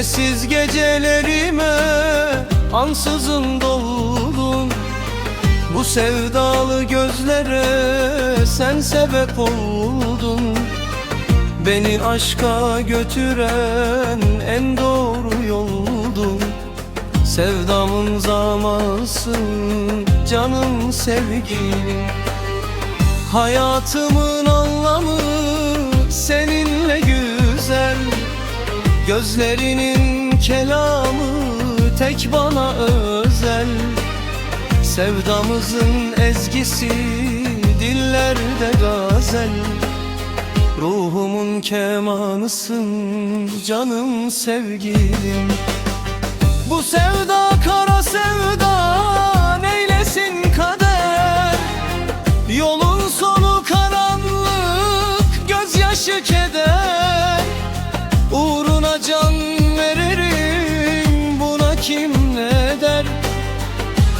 Sessiz gecelerime ansızın doldun Bu sevdalı gözlere sen sebep oldun. Beni aşka götüren en doğru yoldun. Sevdamın zamanısın canım sevgilim Hayatımın anlamı seninle Gözlerinin kelamı tek bana özel. Sevdamızın ezgisi dillerde gazel. Ruhumun kemanısın canım sevgilim. Bu sevda kara sevda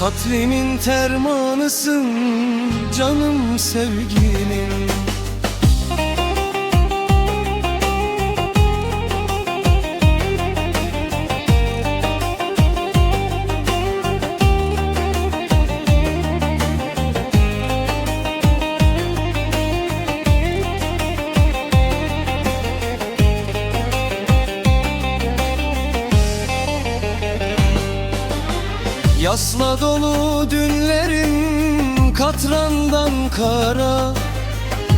Katlimin termanısın canım sevgilim Yasla dolu dünlerim katrandan kara.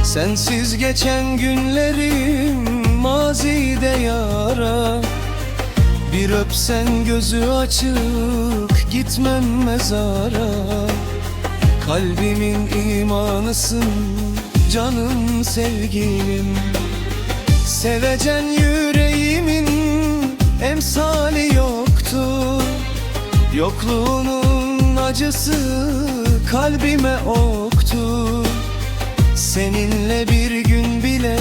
Sensiz geçen günlerim mazide yara. Bir öpsen gözü açık gitmem mezara. Kalbimin imanısın canım sevgilim. Sevecen yüreğimin emsali yoktur Yokluğunun acısı kalbime oktu. Seninle bir gün bile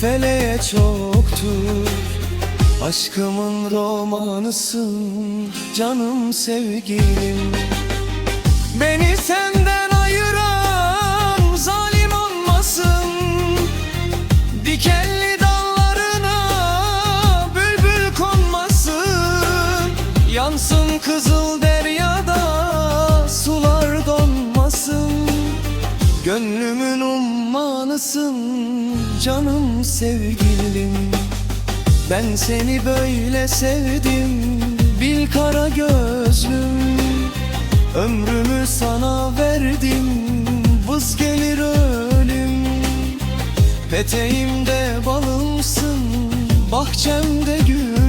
feleğe çoktur. Aşkımın romanısın canım sevgilim Kızıl deryada sular donmasın. Gönlümün ummanısın canım sevgilim. Ben seni böyle sevdim bil kara gözlüm. Ömrümü sana verdim vız gelir ölüm. Peteğimde balımsın bahçemde gülüm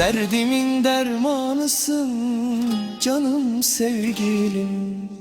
Derdimin dermanısın canım sevgilim